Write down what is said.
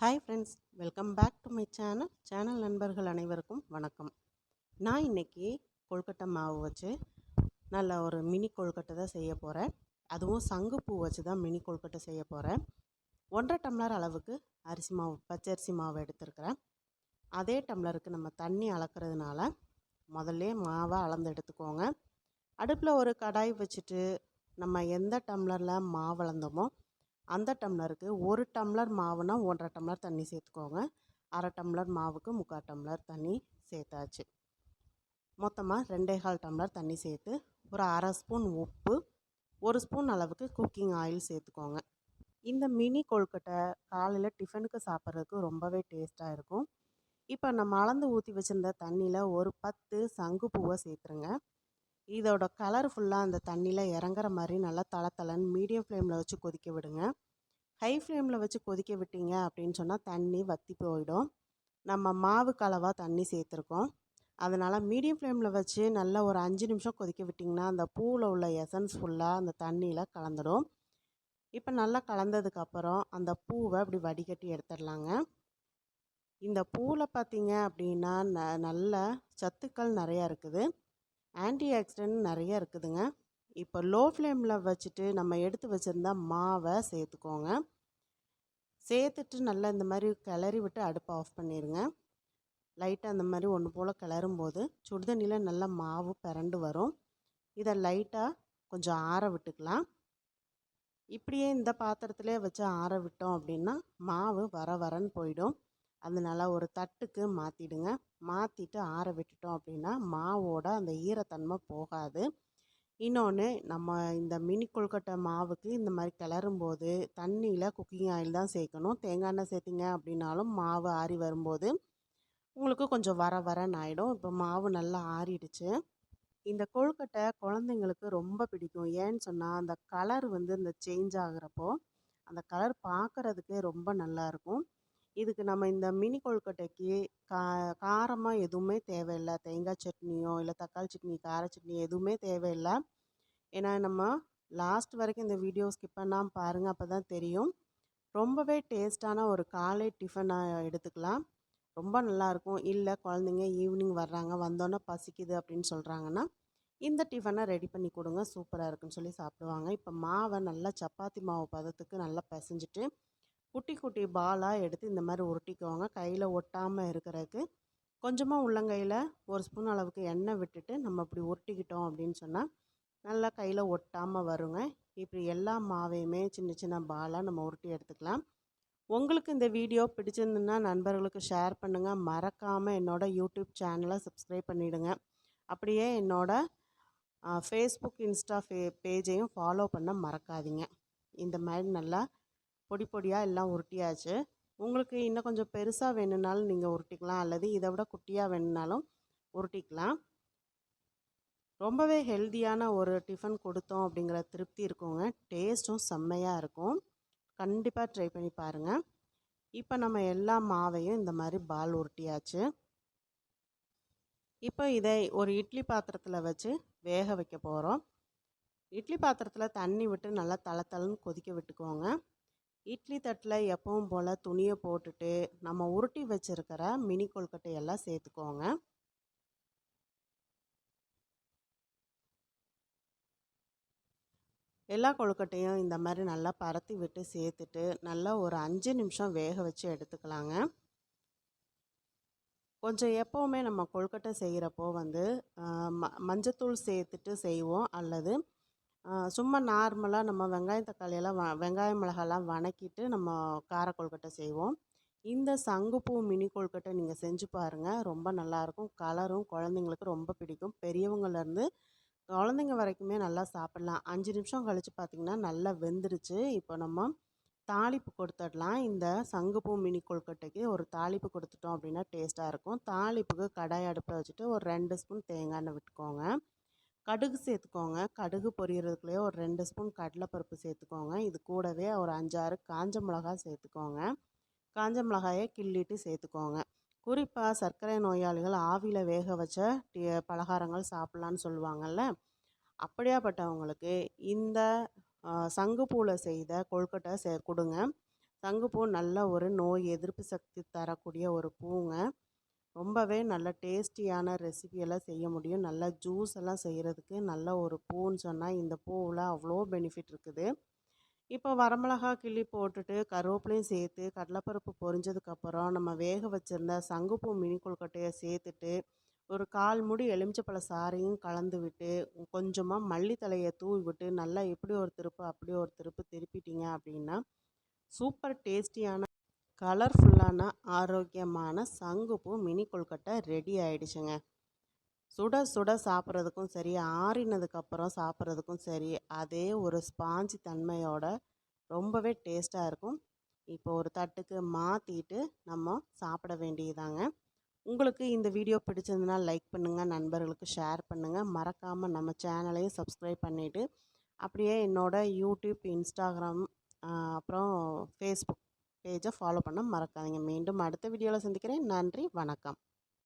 Hi friends welcome back to my channel channel நண்பர்கள் அனைவருக்கும் வணக்கம். நான் இன்னைக்கு கொழுக்கட்டை மாவு வச்சு நல்ல ஒரு மினி கொழுக்கட்டை தான் செய்ய போகிறேன் அதுவும் சங்குப்பூ வச்சு தான் மினி கொழுக்கட்டை செய்ய போகிறேன் ஒன்றரை டம்ளர் அளவுக்கு அரிசி மாவு பச்சரிசி மாவு எடுத்துருக்கிறேன். அதே டம்ளருக்கு நம்ம தண்ணி அளக்கிறதுனால முதல்ல மாவை அளந்து எடுத்துக்கோங்க. அடுப்பில் ஒரு கடாய் வச்சுட்டு நம்ம எந்த டம்ளரில் மாவு அளந்தோமோ அந்த டம்ளருக்கு ஒரு டம்ளர் மாவுனா ஒன்றரை டம்ளர் தண்ணி சேர்த்துக்கோங்க. அரை டம்ளர் மாவுக்கு முக்கால் டம்ளர் தண்ணி சேர்த்தாச்சு. மொத்தமாக ரெண்டே கால் டம்ளர் தண்ணி சேர்த்து ஒரு அரை ஸ்பூன் உப்பு ஒரு ஸ்பூன் அளவுக்கு குக்கிங் ஆயில் சேர்த்துக்கோங்க. இந்த மினி கொழுக்கட்டை காலையில் டிஃபனுக்கு சாப்பிட்றதுக்கு ரொம்பவே டேஸ்ட்டாக இருக்கும். இப்போ நம்ம அளந்து ஊற்றி வச்சுருந்த தண்ணியில் ஒரு பத்து சங்கு பூவை சேர்த்துருங்க. இதோட கலர் ஃபுல்லாக அந்த தண்ணியில் இறங்குற மாதிரி நல்லா தள தளன்னு மீடியம் ஃப்ளேமில் வச்சு கொதிக்க விடுங்க. ஹை ஃப்ளேமில் வச்சு கொதிக்க விட்டீங்க அப்படின்னு சொன்னால் தண்ணி வற்றி போயிடும். நம்ம மாவு கலவாக தண்ணி சேர்த்துருக்கோம். அதனால் மீடியம் ஃப்ளேமில் வச்சு நல்லா ஒரு அஞ்சு நிமிஷம் கொதிக்க விட்டிங்கன்னா அந்த பூவில் உள்ள எசன்ஸ் ஃபுல்லாக அந்த தண்ணியில் கலந்துடும். இப்போ நல்லா கலந்ததுக்கப்புறம் அந்த பூவை அப்படி வடிகட்டி எடுத்துடலாங்க. இந்த பூவில் பார்த்தீங்க அப்படின்னா ந நல்ல சத்துக்கள் நிறையா இருக்குது. ஆன்டி ஆக்சிடென்ட் நிறைய இருக்குதுங்க. இப்போ லோ ஃப்ளேமில் வச்சுட்டு நம்ம எடுத்து வச்சுருந்தா மாவை சேர்த்துக்கோங்க. சேர்த்துட்டு நல்லா இந்த மாதிரி கிளறி விட்டு அடுப்பை ஆஃப் பண்ணிடுங்க லைட்டாக அந்த மாதிரி ஒன்று போல் கிளறும் போது சுடுதண்ணியில் நல்லா மாவு பிறண்டு வரும். இதை லைட்டாக கொஞ்சம் ஆற விட்டுக்கலாம். இப்படியே இந்த பாத்திரத்திலே வச்சு ஆற விட்டோம் அப்படின்னா மாவு வர வரன்னு போயிடும். அதனால் ஒரு தட்டுக்கு மாற்றிடுங்க மாற்றிட்டு ஆற விட்டுட்டோம் அப்படின்னா மாவோட அந்த ஈரத்தன்மை போகாது. இன்னொன்று நம்ம இந்த மினி கொழுக்கட்டை மாவுக்கு இந்த மாதிரி கிளறும் போது தண்ணியில் குக்கிங் ஆயில் தான் சேர்க்கணும். தேங்காய் எண்ணெய் சேர்த்திங்க அப்படின்னாலும் மாவு ஆறி வரும்போது உங்களுக்கு கொஞ்சம் வர வரன்னு ஆகிடும் இப்போ மாவு நல்லா ஆறிடுச்சு. இந்த கொழுக்கட்டை குழந்தைங்களுக்கு ரொம்ப பிடிக்கும். ஏன்னு சொன்னால் அந்த கலர் வந்து இந்த சேஞ்ச் ஆகிறப்போ அந்த கலர் பார்க்குறதுக்கே ரொம்ப நல்லாயிருக்கும் இதுக்கு நம்ம இந்த மினி கொழுக்கட்டைக்கு கா காரமாக எதுவுமே தேவையில்லை. தேங்காய் சட்னியோ இல்லை தக்காளி சட்னி கார சட்னி எதுவுமே தேவையில்லை. ஏன்னா நம்ம லாஸ்ட் வரைக்கும் இந்த வீடியோ ஸ்கிப் பண்ணாமல் பாருங்கள் அப்போ தான் தெரியும். ரொம்பவே டேஸ்ட்டான ஒரு காலை டிஃபனாக எடுத்துக்கலாம். ரொம்ப நல்லாயிருக்கும். இல்லை குழந்தைங்க ஈவினிங் வர்றாங்க வந்தோன்னே பசிக்குது அப்படின்னு சொல்கிறாங்கன்னா இந்த டிஃபனை ரெடி பண்ணி கொடுங்க. சூப்பராக இருக்குன்னு சொல்லி சாப்பிடுவாங்க. இப்போ மாவை நல்லா சப்பாத்தி மாவு பதத்துக்கு நல்லா பிசைஞ்சிட்டு குட்டி குட்டி பாலாக எடுத்து இந்த மாதிரி உருட்டிக்குவாங்க. கையில் ஒட்டாமல் இருக்கிறதுக்கு. கொஞ்சமாக உள்ளங்கையில் ஒரு ஸ்பூன் அளவுக்கு எண்ணெய் விட்டுட்டு நம்ம இப்படி உருட்டிக்கிட்டோம் அப்படின்னு சொன்னால் நல்லா கையில் ஒட்டாமல் வருங்க. இப்படி எல்லா மாவையுமே சின்ன சின்ன பாலாக நம்ம உருட்டி எடுத்துக்கலாம். உங்களுக்கு இந்த வீடியோ பிடிச்சிருந்துன்னா நண்பர்களுக்கு ஷேர் பண்ணுங்கள் மறக்காமல் என்னோடய யூடியூப் சேனலை சப்ஸ்கிரைப் பண்ணிவிடுங்க அப்படியே என்னோடய ஃபேஸ்புக் இன்ஸ்டா ஃபே பேஜையும் ஃபாலோ பண்ண மறக்காதீங்க. இந்த மாதிரி நல்லா பொடி பொடியாக எல்லாம் உருட்டியாச்சு. உங்களுக்கு இன்னும் கொஞ்சம் பெருசாக வேணும்னாலும் நீங்கள் உருட்டிக்கலாம். அல்லது இதை விட குட்டியாக வேணும்னாலும் உருட்டிக்கலாம். ரொம்பவே ஹெல்த்தியான ஒரு டிஃபன் கொடுத்தோம் அப்படிங்கிற திருப்தி இருக்குங்க. டேஸ்ட்டும் செம்மையாக இருக்கும். கண்டிப்பாக ட்ரை பண்ணி பாருங்கள் இப்போ நம்ம எல்லா மாவையும் இந்த மாதிரி பால் உருட்டியாச்சு. இப்போ இதை ஒரு இட்லி பாத்திரத்தில் வச்சு வேக வைக்க போகிறோம் இட்லி பாத்திரத்தில் தண்ணி விட்டு நல்லா தள தளன்னு கொதிக்க விட்டுக்கோங்க. இட்லி தட்டில் எப்பவும் போல் துணியை போட்டுட்டு நம்ம உருட்டி வச்சுருக்கிற மினி கொழுக்கட்டையெல்லாம் சேர்த்துக்கோங்க. எல்லா கொழுக்கட்டையும் இந்த மாதிரி நல்லா பரத்தி விட்டு சேர்த்துட்டு நல்லா ஒரு அஞ்சு நிமிஷம் வேக வச்சு எடுத்துக்கலாங்க. கொஞ்சம் எப்போவுமே நம்ம கொழுக்கட்டை செய்கிறப்போ வந்து ம மஞ்சத்தூள் சேர்த்துட்டு செய்வோம். அல்லது சும்மா நார்மலாக நம்ம வெங்காயம் தக்காளியெல்லாம் வ வெங்காயம் மிளகாலாம் வணக்கிட்டு நம்ம கார கொழுக்கட்டை செய்வோம். இந்த சங்குப்பூ மினி கொழுக்கட்டை நீங்கள் செஞ்சு பாருங்கள் ரொம்ப நல்லாயிருக்கும். கலரும் குழந்தைங்களுக்கு ரொம்ப பிடிக்கும். பெரியவங்கள்லேருந்து குழந்தைங்க வரைக்குமே நல்லா சாப்பிட்லாம். அஞ்சு நிமிஷம் கழித்து பார்த்திங்கன்னா நல்லா வெந்துருச்சு. இப்போ நம்ம தாளிப்பு கொடுத்துடலாம். இந்த சங்குப்பூ மினி கொழுக்கட்டைக்கு ஒரு தாளிப்பு கொடுத்துட்டோம் அப்படின்னா டேஸ்ட்டாக இருக்கும். தாளிப்புக்கு கடாய் அடுப்பில் வச்சுட்டு ஒரு ரெண்டு ஸ்பூன் தேங்காய் எண்ணெய் விட்டுக்கோங்க. கடுகு சேர்த்துக்கோங்க. கடுகு பொரியறதுக்குள்ளேயே ஒரு ரெண்டு ஸ்பூன் கடலைப்பருப்பு சேர்த்துக்கோங்க. இது கூடவே ஒரு அஞ்சாறு காஞ்ச மிளகாய் சேர்த்துக்கோங்க. காஞ்ச மிளகாயை கிள்ளிட்டு சேர்த்துக்கோங்க. குறிப்பாக சர்க்கரை நோயாளிகள் ஆவியில் வேக வச்ச டி பலகாரங்கள் சாப்பிட்லான்னு சொல்லுவாங்கள்ல அப்படியாப்பட்டவங்களுக்கு இந்த சங்குப்பூவில் செய்த கொழுக்கட்டை சே கொடுங்க. சங்குப்பூ நல்ல ஒரு நோய் எதிர்ப்பு சக்தி தரக்கூடிய ஒரு பூங்க. ரொம்பவே நல்ல டேஸ்டியான ரெசிபியெல்லாம் செய்ய முடியும். நல்லா ஜூஸ் எல்லாம் செய்கிறதுக்கு நல்ல ஒரு பூன்னு சொன்னால் இந்த பூவில் அவ்வளோ பெனிஃபிட் இருக்குது. இப்போ வரமிளகா கிள்ளி போட்டுட்டு கருவேப்பிலையும் சேர்த்து கடலைப்பருப்பு பொரிஞ்சதுக்கப்புறம் நம்ம வேக வச்சுருந்த சங்குப்பூ மினி கொழுக்கட்டையை சேர்த்துட்டு ஒரு கால் முடி எலுமிச்சப்பழ சாறையும் கலந்து விட்டு கொஞ்சமாக மல்லித்தலையை தூவி விட்டு நல்லா இப்படி ஒரு திருப்பு அப்படி ஒரு திருப்பு திருப்பிட்டீங்க அப்படின்னா சூப்பர் டேஸ்டியான கலர்ஃபுல்லான ஆரோக்கியமான சங்குப்பூ மினி கொழுக்கட்டை ரெடி ஆயிடுச்சுங்க. சுட சுட சாப்பிட்றதுக்கும் சரி ஆறினதுக்கப்புறம் சாப்பிட்றதுக்கும் சரி அதே ஒரு ஸ்பாஞ்சி தன்மையோட ரொம்பவே டேஸ்ட்டாக இருக்கும். இப்போ ஒரு தட்டுக்கு மாற்றிட்டு நம்ம சாப்பிட வேண்டியதாங்க உங்களுக்கு இந்த வீடியோ பிடிச்சிருந்தனா லைக் பண்ணுங்கள் நண்பர்களுக்கு ஷேர் பண்ணுங்கள் மறக்காமல் நம்ம சேனலையும் சப்ஸ்கிரைப் பண்ணிவிட்டு அப்படியே என்னோடய யூடியூப் இன்ஸ்டாகிராம் அப்புறம் ஃபேஸ்புக் பேஜை ஃபாலோ பண்ண மறக்காதீங்க. மீண்டும் அடுத்த வீடியோவில் சந்திக்கிறேன். நன்றி வணக்கம்.